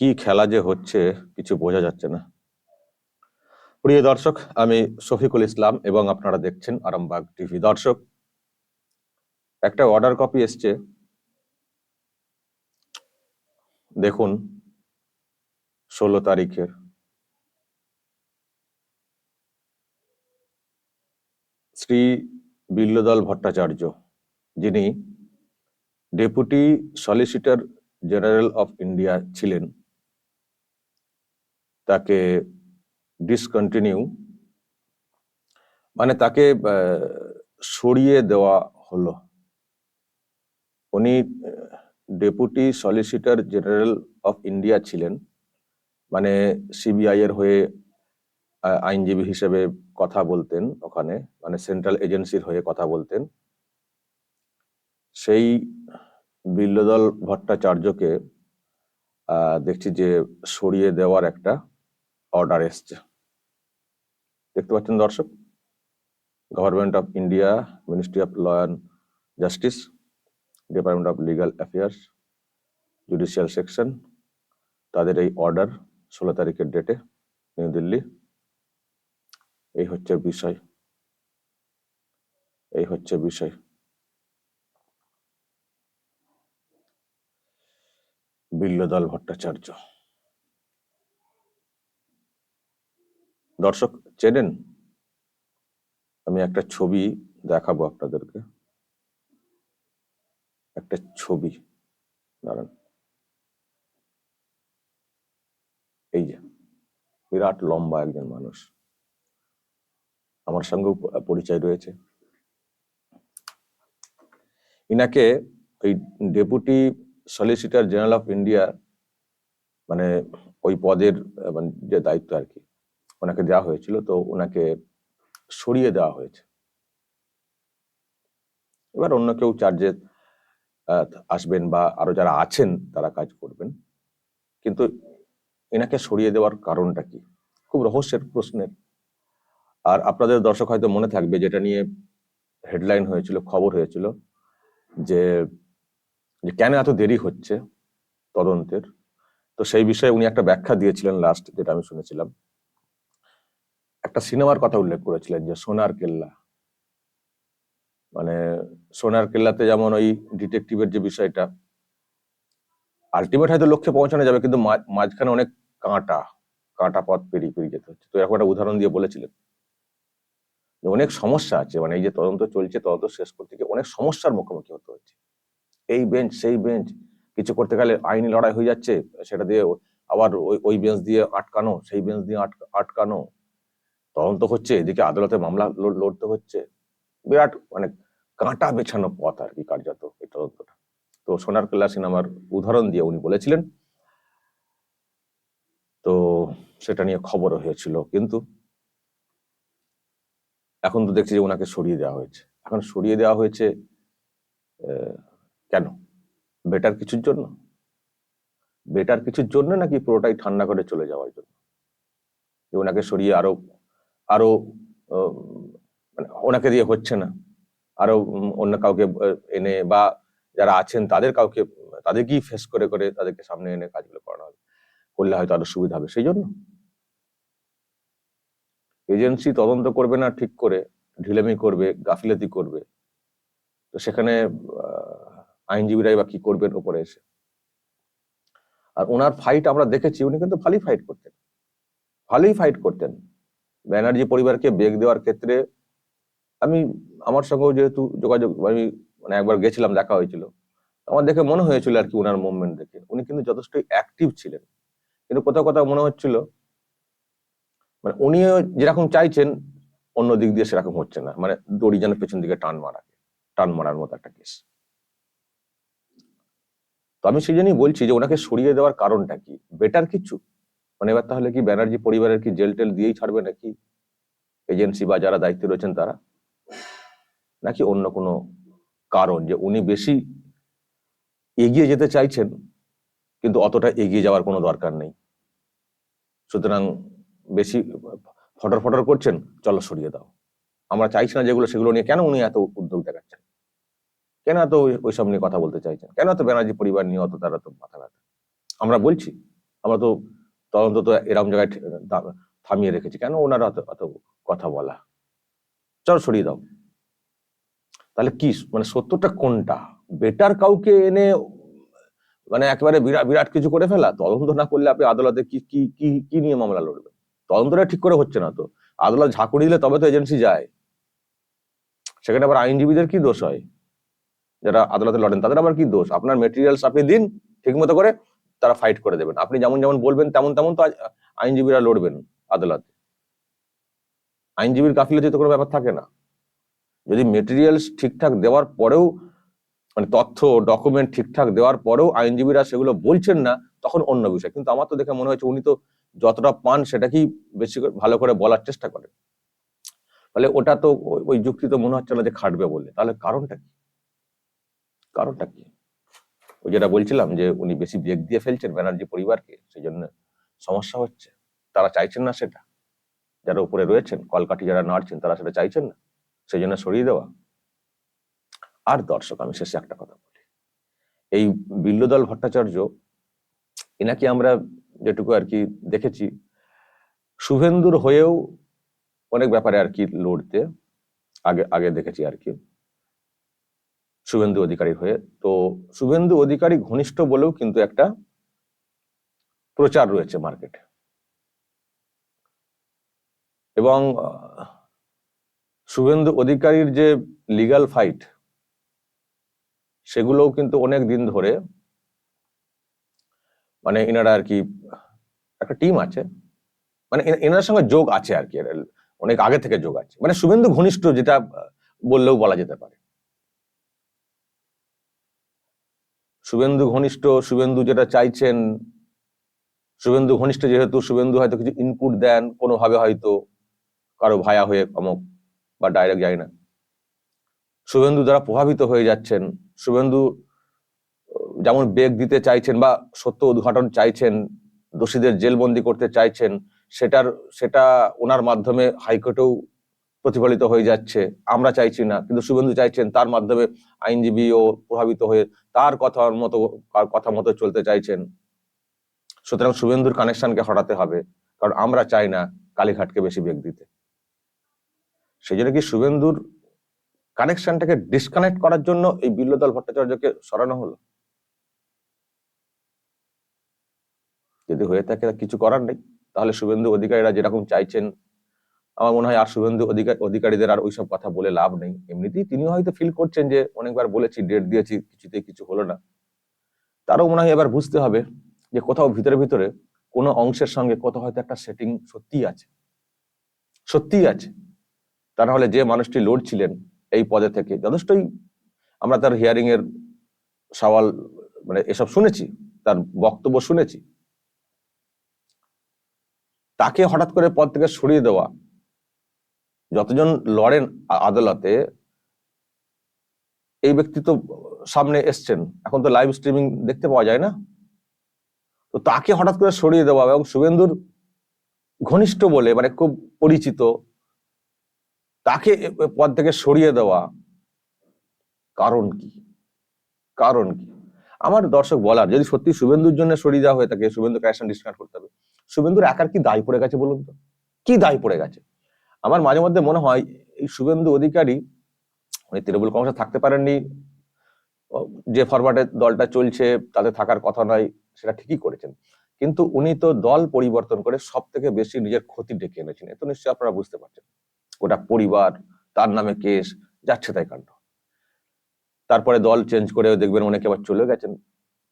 কি খেলা যে হচ্ছে কিছু বোঝা যাচ্ছে না। প্রিয় দর্শক, আমি শফিকুল ইসলাম এবং আপনারা দেখছেন আরামবাগ টিভি। দর্শক, একটা অর্ডার কপি এসছে। দেখুন, ষোলো তারিখের। শ্রী বিল্লদল ভট্টাচার্য, যিনি deputy solicitor general of India ছিলেন। তাকে ডিসকন্টিনিউ মানে তাকে সরিয়ে দেওয়া হলো। উনি deputy solicitor general of India ছিলেন। মানে সিবিআই এর হয়ে আইনজীবী হিসেবে কথা বলতেন ওখানে মানে সেন্ট্রাল এজেন্সির হয়ে কথা বলতেন। সেই বিল্লদল ভট্টাচার্যকে দেখছি যে সরিয়ে দেওয়ার একটা অর্ডার এসছে। দেখতে পাচ্ছেন দর্শক government of India ministry of law and justice department of legal affairs judicial section তাদের এই অর্ডার ষোলো তারিখের ডেটে নিউ দিল্লি এই হচ্ছে বিষয়। এই হচ্ছে বিষয়। বিল্লদল ভট্টাচার্য। দর্শক চেনেন? আমি একটা ছবি দেখাবো আপনাদেরকে। একটা ছবি, দাঁড়ান। এই যে, বিরাট লম্বা একজন মানুষ। আমার সঙ্গেও পরিচয় রয়েছে। ইনাকে ওই deputy solicitor general of India মানে ওই পদের মানে যে দায়িত্ব আর কি ওনাকে দেওয়া হয়েছিল, তো ওনাকে সরিয়ে দেওয়া হয়েছে। এবার অন্য কেউ চার্জে আসবেন বা আরও যারা আছেন তারা কাজ করবেন। কিন্তু এনাকে সরিয়ে দেওয়ার কারণটা কি? খুব রহস্যের প্রশ্নের। আর আপনাদের দর্শক হয়তো মনে থাকবে যেটা নিয়ে হেডলাইন হয়েছিল, খবর হয়েছিল, যে কেন এত দেরি হচ্ছে তদন্তের? তো সেই বিষয়ে উনি একটা ব্যাখ্যা দিয়েছিলেন লাস্ট যেটা আমি শুনেছিলাম। একটা সিনেমার কথা উল্লেখ করেছিলেন যে সোনার কেল্লা। মানে সোনার কেল্লাতে যেমন ওই ডিটেকটিভের যে বিষয়টা আলটিমেট হয়তো লক্ষ্যে পৌঁছানো যাবে, কিন্তু মাঝখানে অনেক কাঁটা কাঁটা পথ পেরিয়ে পেরিয়ে যেতে হচ্ছে। তো এরকম একটা উদাহরণ দিয়ে বলেছিলেন। অনেক সমস্যা আছে মানে এই যে তদন্ত চলছে, তদন্ত শেষ করতে গিয়ে অনেক সমস্যার মুখোমুখি হতে হচ্ছে। এই বেঞ্চ সেই বেঞ্চ কিছু করতে গেলে আইনি লড়াই হয়ে যাচ্ছে, সেটা দিয়ে আবার ওই ওই বেঞ্চ দিয়ে আটকানো, সেই বেঞ্চ দিয়ে আটকা- আটকানো। তদন্ত হচ্ছে, এদিকে আদালতে মামলা লড়তে হচ্ছে। বিরাট মানে কাঁটা বেছানো পথ আর কি কার্যত এই তদন্তটা। তো সোনার কেল্লা সিনেমার উদাহরণ দিয়ে উনি বলেছিলেন। তো সেটা নিয়ে খবরও হয়েছিল, কিন্তু এখন তো দেখছি যে ওনাকে সরিয়ে দেওয়া হয়েছে। এখন সরিয়ে দেওয়া হয়েছে কেন? বেটার কিছুর জন্য? বেটার কিছুর জন্য নাকি পুরোটাই ঠান্ডা করে চলে যাওয়ার জন্য? যে ওনাকে সরিয়ে আরও আরও মানে ওনাকে দিয়ে হচ্ছে না। আরও অন্য কাউকে এনে বা যারা আছেন তাদের কাউকে, তাদেরকেই ফেস করে করে তাদেরকে সামনে এনে কাজগুলো করানো হবে। করলে হয়তো আরও সুবিধা হবে। সেই জন্য। এজেন্সি তদন্ত করবে না ঠিক করে, ঢিলেমি করবে, গাফিলতি করবে। তো সেখানে আইনজীবীরাই বা কি করবেন ওপরে এসে। আর ওনার ফাইট আমরা দেখেছি, উনি কিন্তু ভালোই ফাইট করতেন। ভালোই ফাইট করতেন। ব্যানার্জি পরিবারকে বেগ দেওয়ার ক্ষেত্রে আমি, আমার সঙ্গেও যেহেতু যোগাযোগ, আমি মানে একবার গেছিলাম, দেখা হয়েছিল। আমার দেখে মনে হয়েছিল আর কি ওনার মুভমেন্ট দেখে। উনি কিন্তু যথেষ্ট অ্যাক্টিভ ছিলেন। কিন্তু কোথাও কোথাও মনে হচ্ছিল মানে উনিও যেরকম চাইছেন, অন্য দিক দিয়ে সেরকম হচ্ছে না। মানে দড়ি যেন পেছন দিকে টান মারা, টান মারার মতো একটা কেস তো আমি সেই জন্যই বলছি যে ওনাকে সরিয়ে দেওয়ার কারণটা কি? বেটার কিছু? মানে এবার তাহলে কি ব্যানার্জি পরিবারের কি জেল টেল দিয়েই ছাড়বে নাকি? এজেন্সি বা যারা দায়িত্বে রয়েছেন তারা? নাকি অন্য কোনো কারণ যে উনি বেশি এগিয়ে যেতে চাইছেন, কিন্তু অতটা এগিয়ে যাওয়ার কোনো দরকার নেই? সুতরাং বেশি ফটর ফটর করছেন, চলো সরিয়ে দাও। আমরা চাইছি না যেগুলো, সেগুলো নিয়ে কেন উনি এত উদ্যোগ দেখাচ্ছেন? কেন এত ওই- ওইসব নিয়ে কথা বলতে চাইছেন? কেন এত ব্যানার্জি পরিবার নিয়ে অত তারা তো মাথা ব্যথা? আমরা বলছি, আমরা তো তদন্ত তো এরকম জায়গায় থামিয়ে রেখেছে। কেন ওনারা অত কথা বলা? চল সরিয়ে দাও। তাহলে কি মানে সত্যটা কোনটা? বেটার কাউকে এনে মানে একেবারে বিরাট বিরাট কিছু করে ফেলা? তদন্ত না করলে আপনি আদালতে কি কি কি কি নিয়ে মামলা লড়বেন? তদন্তটা ঠিক করে হচ্ছে না তো। আদালত ঝাঁকুনি দিলে তবে তো এজেন্সি যায়। সেখানে আবার আইনজীবীদের কি দোষ হয়? যারা আদালতে লড়েন, তাদের আবার কি দোষ? আপনার মেটেরিয়ালস আপনি দিন ঠিক মতো করে তারা ফাইট করে দেবেন। আপনি যেমন যেমন বলবেন, তেমন তেমন তো আইনজীবীরা লড়বেন আদালতে। আইনজীবীর গাফিলতি তো কোনো ব্যাপার থাকে না। যদি মেটেরিয়ালস ঠিকঠাক দেওয়ার পরেও মানে তথ্য ডকুমেন্ট ঠিকঠাক দেওয়ার পরেও আইনজীবীরা সেগুলো বলছেন না, তখন অন্য বিষয়। কিন্তু আমার তো দেখে মনে হয়েছে উনি তো যতটা পান সেটাকেই বেশি ভালো করে বলার চেষ্টা করেন। তাহলে ওটা তো ওই যুক্তি তো মনে হচ্ছে না যে খাটবে বলে। তাহলে কারণটা কি? কারণটা কি? ওই যেটা বলছিলাম যে উনি বেশি ব্রেক দিয়ে ফেলছেন ব্যানার্জি পরিবারকে সেই জন্য সমস্যা হচ্ছে। তারা চাইছেন না সেটা। যারা উপরে রয়েছেন, কলকাঠি যারা নাড়ছেন, তারা সেটা চাইছেন না। সেই জন্য সরিয়ে দেওয়া। আর দর্শক, আমি শেষে একটা কথা বলি। এই বিল্লুদল ভট্টাচার্য, এনাকে আমরা যেটুকু আর কি দেখেছি, শুভেন্দুর হয়েও অনেক ব্যাপারে আর কি লড়তে, আগে আগে দেখেছি আর কি। শুভেন্দু অধিকারী হয়ে। তো শুভেন্দু অধিকারী ঘনিষ্ঠ বলেও কিন্তু একটা প্রচার রয়েছে মার্কেটে। এবং শুভেন্দু অধিকারীর যে লিগ্যাল ফাইট সেগুলোও কিন্তু অনেক দিন ধরে মানে এনারা আর কি, একটা টিম আছে। মানে এনার সঙ্গে যোগ আছে আর কি, অনেক আগে থেকে যোগ আছে। মানে শুভেন্দু ঘনিষ্ঠ যেটা বললেও বলা যেতে পারে। শুভেন্দু ঘনিষ্ঠ, শুভেন্দু যেটা চাইছেন, শুভেন্দু ঘনিষ্ঠ যেহেতু, শুভেন্দু হয়তো কিছু ইনপুট দেন, কোনোভাবে হয়তো কারও ভায়া হয়ে অমুক বা ডাইরেক্ট যায় না। শুভেন্দু দ্বারা প্রভাবিত হয়ে যাচ্ছেন, শুভেন্দু, যেমন বেগ দিতে চাইছেন বা সত্য উদ্ঘাটন চাইছেন, দোষীদের জেলবন্দি করতে চাইছেন, সেটার, সেটা ওনার মাধ্যমে হাইকোর্টেও প্রতিফলিত হয়ে যাচ্ছে। আমরা চাইছি না, কিন্তু শুভেন্দু চাইছেন তার মাধ্যমে আইনজীবীও প্রভাবিত হয়ে তার কথার মতো কথা মতো চলতে চাইছেন। সুতরাং শুভেন্দুর কানেকশনকে হটাতে হবে, কারণ আমরা চাই না কালীঘাটকে বেশি বেগ দিতে। সেই জন্য কি শুভেন্দুর কানেকশনটাকে ডিসকানেক্ট করার জন্য এই বিল্লদল ভট্টাচার্যকে সরানো হলো? যদি হয়ে থাকে কিছু করার নেই। তাহলে শুভেন্দু অধিকারীরা যেরকম চাইছেন আমার মনে হয় আর শুভেন্দু অধিকার অধিকারীদের আর ওইসব কথা বলে লাভ নেই। এমনিতেই তিনিও হয়তো ফিল করছেন যে অনেকবার বলেছি ডেট দিয়েছি, কিছুতেই কিছু হলো না। তারও মনে হয় এবার বুঝতে হবে যে কোথাও ভিতরে ভিতরে কোনো অংশের সঙ্গে কোথাও হয়তো একটা সেটিং সত্যিই আছে। সত্যিই আছে। তা না হলে যে মানুষটি লড়ছিলেন এই পদে থেকে যথেষ্টই আমরা তার হিয়ারিং এর সওয়াল মানে এসব শুনেছি, তার বক্তব্য শুনেছি। তাকে হঠাৎ করে পদ থেকে সরিয়ে দেওয়া যতজন লড়েন আদালতে, এই ব্যক্তি তো সামনে এসছেন। এখন তো লাইভ স্ট্রিমিং দেখতে পাওয়া যায় না। তো তাকে হঠাৎ করে সরিয়ে দেওয়া এবং শুভেন্দুর ঘনিষ্ঠ বলে মানে খুব পরিচিত, তাকে পদ থেকে সরিয়ে দেওয়া কারণ কি? কারণ কি? আমার দর্শক বলার, যদি সত্যি শুভেন্দুর জন্য সরিয়ে দেওয়া হয়ে থাকে শুভেন্দু কানেকশন ডিসকাউন্ট করতে হবে। শুভেন্দুর একার কি দায় পড়ে গেছে বলুন তো? কি দায় পড়ে গেছে? আমার মাঝে মধ্যে মনে হয় এই শুভেন্দু অধিকারী উনি তৃণমূল কংগ্রেসে থাকতে পারেননি। যে ফরম্যাটে দলটা চলছে, তাতে থাকার কথা নয়, সেটা ঠিকই করেছেন। কিন্তু উনি তো দল পরিবর্তন করে সব থেকে বেশি নিজের ক্ষতি ডেকে এনেছেন। এ তো নিশ্চয়ই আপনারা বুঝতে পারছেন। ওটা পরিবার, তার নামে কেস, যাচ্ছে তাই কাণ্ড। তারপরে দল চেঞ্জ করে দেখবেন অনেকে আবার চলে গেছেন,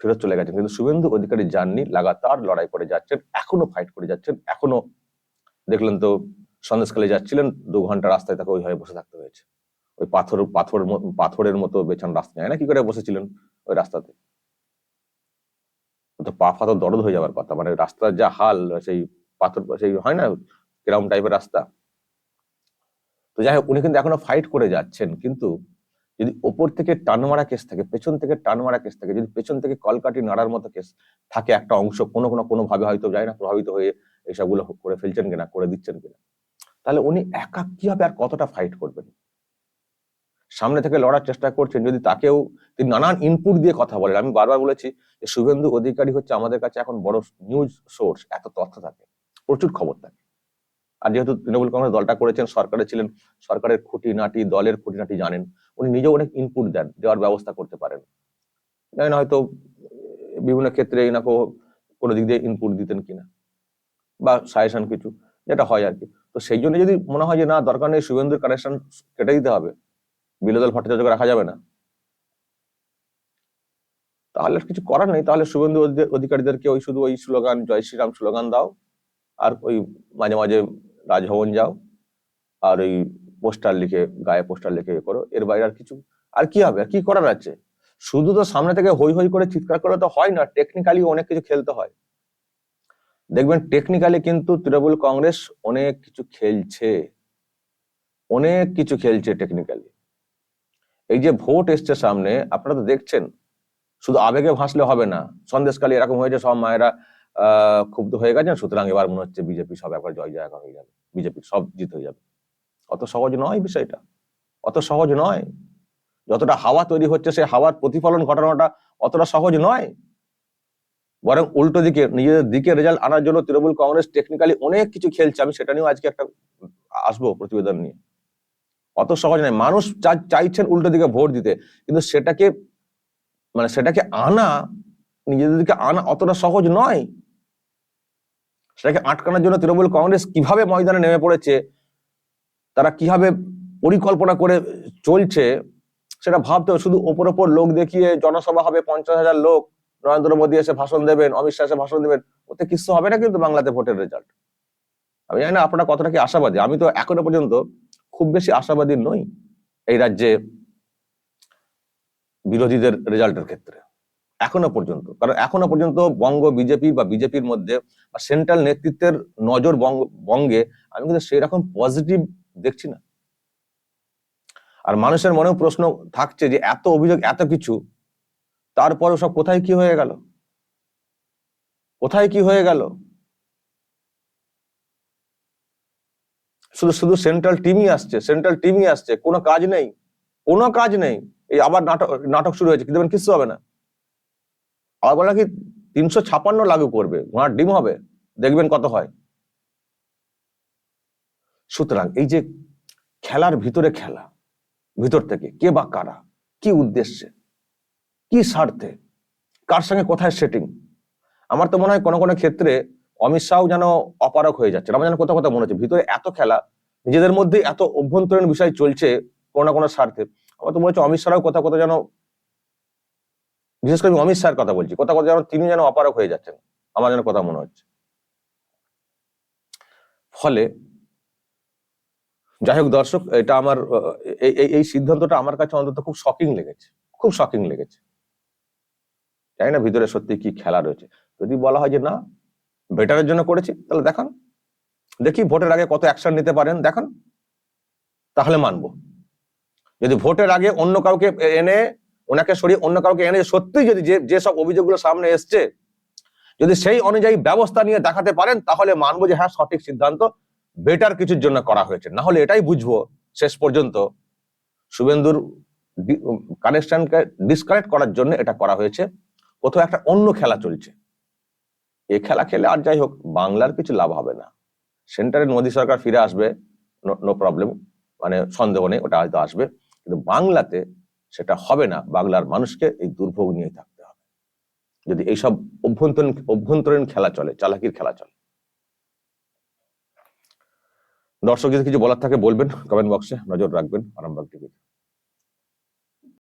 ফেরত চলে গেছেন। কিন্তু শুভেন্দু অধিকারী যাননি, লাগাতার লড়াই করে যাচ্ছেন, এখনও ফাইট করে যাচ্ছেন, এখনও দেখলেন তো সন্দেশকালে যাচ্ছিলেন, দু ঘণ্টা রাস্তায় তাকে ওইভাবে বসে থাকতে হয়েছে। ওই পাথর পাথর পাথরের মতো বেছান রাস্তা যায় না কি করে বসেছিলেন ওই রাস্তাতে। তো পা ফাতো দরদ হয়ে যাওয়ার কথা মানে রাস্তার যা হাল, সেই পাথর, সেই হয় না কিরম টাইপের রাস্তা। তো যাই হোক, উনি কিন্তু এখনও ফাইট করে যাচ্ছেন, কিন্তু যদি ওপর থেকে টান মারা কেস থাকে, পেছন থেকে টান মারা কেস থাকে, যদি পেছন থেকে কলকাটি নাড়ার মতো কেস থাকে একটা অংশ, কোনো কোনো কোনো ভাবে হয়তো যায় না, প্রভাবিত হয়ে এসবগুলো করে ফেলছেন কিনা, করে দিচ্ছেন কিনা। তাহলে উনি একা কীভাবে আর কতটা ফাইট করবেন? সামনে থেকে লড়ার চেষ্টা করছেন, যদি তাকেও তিনি নানান ইনপুট দিয়ে কথা বলেন। আমি বারবার বলেছি যে শুভেন্দু অধিকারী হচ্ছে আমাদের কাছে এখন বড় নিউজ সোর্স এত তথ্য থাকে, প্রচুর খবর থাকে। আর যেহেতু তৃণমূল কংগ্রেস দলটা করেছেন, সরকারে ছিলেন, সরকারের খুঁটিনাটি, দলের খুঁটিনাটি জানেন, উনি নিজেও অনেক ইনপুট দেন, দেওয়ার ব্যবস্থা করতে পারেন। জানি না হয়তো বিভিন্ন ক্ষেত্রে এনাকে কোনো দিক দিয়ে ইনপুট দিতেন কিনা, বা সাজেশন কিছু। যেটা হয় আর কি। তো সেই জন্য যদি মনে হয় যে না, দরকার নেই শুভেন্দুর কানেকশন কেটে দিতে হবে বিলোদল ভট্টাচার্যকে রাখা যাবে না। তাহলে কিছু করার নেই। তাহলে শুভেন্দু অধিকারীদেরকে ওই শুধু ওই স্লোগান, জয় শ্রীরাম স্লোগান দাও, আর ওই মাঝে মাঝে রাজভবন যাও, আর ওই পোস্টার লিখে, গায়ে পোস্টার লিখে এ করো। এর বাইরে আর কিছু, আর কি হবে? আর কি করার আছে? শুধু তো সামনে থেকে হই হই করে চিৎকার করে তো হয় না। টেকনিক্যালি অনেক কিছু খেলতে হয়। দেখবেন টেকনিক্যালি কিন্তু তৃণমূল কংগ্রেস অনেক কিছু খেলছে। অনেক কিছু খেলছে টেকনিক্যালি এই যে ভোট এসছে সামনে, আপনারা তো দেখছেন, শুধু আবেগে ভাসলে হবে না। সন্দেশকালে এরকম হয়েছে, সব মায়েরা, আহ, ক্ষুব্ধ হয়ে গেছেন, সুতরাং এবার মনে হচ্ছে বিজেপি সব একবার জয় জায়গা হয়ে যাবে। বিজেপি সব জিত হয়ে যাবে। অত সহজ নয় বিষয়টা। অত সহজ নয়। যতটা হাওয়া তৈরি হচ্ছে সেই হাওয়ার প্রতিফলন ঘটানোটা অতটা সহজ নয়। বরং উল্টো দিকে, নিজেদের দিকে রেজাল্ট আনার জন্য তৃণমূল কংগ্রেস টেকনিক্যালি অনেক কিছু খেলছে। আমি সেটা নিয়েও আজকে একটা, আসব প্রতিবেদন নিয়ে। অত সহজ নয়। মানুষ চাইছেন উল্টো দিকে ভোট দিতে। কিন্তু সেটাকে মানে সেটাকে আনা, নিজেদের দিকে আনা অতটা সহজ নয়। সেটাকে আটকানোর জন্য তৃণমূল কংগ্রেস কীভাবে ময়দানে নেমে পড়েছে, তারা কীভাবে পরিকল্পনা করে চলছে, সেটা ভাবতে শুধু ওপর ওপর লোক দেখিয়ে জনসভা হবে, পঞ্চাশ হাজার লোক। নরেন্দ্র মোদী এসে ভাষণ দেবেন, অমিত শাহ এসে ভাষণ দেবেন, ওতে কিছু হবে না কিন্তু বাংলাতে ভোটের রেজাল্ট আমি জানি না আপনারা কতটা কি আশাবাদী। আমি তো এখনও পর্যন্ত খুব বেশি আশাবাদী নই এই রাজ্যে বিরোধীদের রেজাল্টের ক্ষেত্রে। এখনও পর্যন্ত। কারণ এখনও পর্যন্ত বঙ্গ, বিজেপি বা বিজেপির মধ্যে বা সেন্ট্রাল নেতৃত্বের নজর বঙ্গ আমি কিন্তু সেই রকম পজিটিভ দেখছি না। আর মানুষের মনেও প্রশ্ন থাকছে যে এত অভিযোগ, এত কিছু তারপরে সব কোথায় কি হয়ে গেল? কোথায় কি হয়ে গেল? শুধু শুধু সেন্ট্রাল টিমই আসছে সেন্ট্রাল টিমই আসছে, কোনো কাজ নেই, কোনো কাজ নেই। এই আবার নাটক নাটক শুরু হয়েছে, কিন্তু কিছু হবে না। আবার বলে কি তিনশো ছাপান্ন লাগু করবে ঘোড়ার ডিম হবে, দেখবেন কত হয়। সুতরাং এই যে খেলার ভিতরে খেলা, ভিতর থেকে কে বা কারা, কি উদ্দেশ্যে কি স্বার্থে? কার সঙ্গে কোথায় সেটিং আমার তো মনে হয় কোনো কোনো ক্ষেত্রে অমিত শাহ যেন অপারক হয়ে যাচ্ছে। আমার যেন কোথাও কোথাও মনে হচ্ছে। ভিতরে এত খেলা, নিজেদের মধ্যে এত অভ্যন্তরীণ বিষয় চলছে কোনো না কোনো স্বার্থে। আমার তো মনে হচ্ছে অমিত শাহরাও কোথাও কোথাও যেন, বিশেষ করে আমি অমিত শাহের কথা বলছি কোথাও কোথাও যেন তিনি যেন অপারক হয়ে যাচ্ছেন, আমার যেন কথা মনে হচ্ছে। ফলে, যাই হোক দর্শক, এটা আমার এই সিদ্ধান্তটা আমার কাছে অন্তত খুব শকিং লেগেছে। খুব শকিং লেগেছে। জানি না ভিতরে সত্যি কি খেলা রয়েছে। যদি বলা হয় যে না, বেটারের জন্য করেছি, তাহলে দেখান। দেখি ভোটের আগে কত অ্যাকশন নিতে পারেন, দেখান। তাহলে মানবো। যদি ভোটের আগে অন্য কাউকে এনে, ওনাকে সরিয়ে অন্য কাউকে এনে সত্যি যদি যে যেসব অভিযোগগুলো সামনে এসছে, যদি সেই অনুযায়ী ব্যবস্থা নিয়ে দেখাতে পারেন, তাহলে মানবো যে হ্যাঁ সঠিক সিদ্ধান্ত, বেটার কিছুর জন্য করা হয়েছে। না হলে এটাই বুঝব শেষ পর্যন্ত। শুভেন্দুর কানেকশনকে ডিসকানেক্ট করার জন্য এটা করা হয়েছে। কোথাও একটা অন্য খেলা চলছে। এ খেলা খেলে আর যাই হোক, বাংলার কিছু লাভ হবে না। সেন্টারে মোদী সরকার ফিরে আসবে, নো প্রবলেম মানে সন্দেহ নেই, ওটা হয়তো আসবে। কিন্তু বাংলাতে সেটা হবে না। বাংলার মানুষকে এই দুর্ভোগ নিয়ে থাকতে হবে। যদি এইসব অভ্যন্তরীণ অভ্যন্তরীণ খেলা চলে, চালাকির খেলা চলে। দর্শক যদি কিছু বলার থাকে বলবেন কমেন্ট বক্সে নজর রাখবেন, আরামবাগ টিভির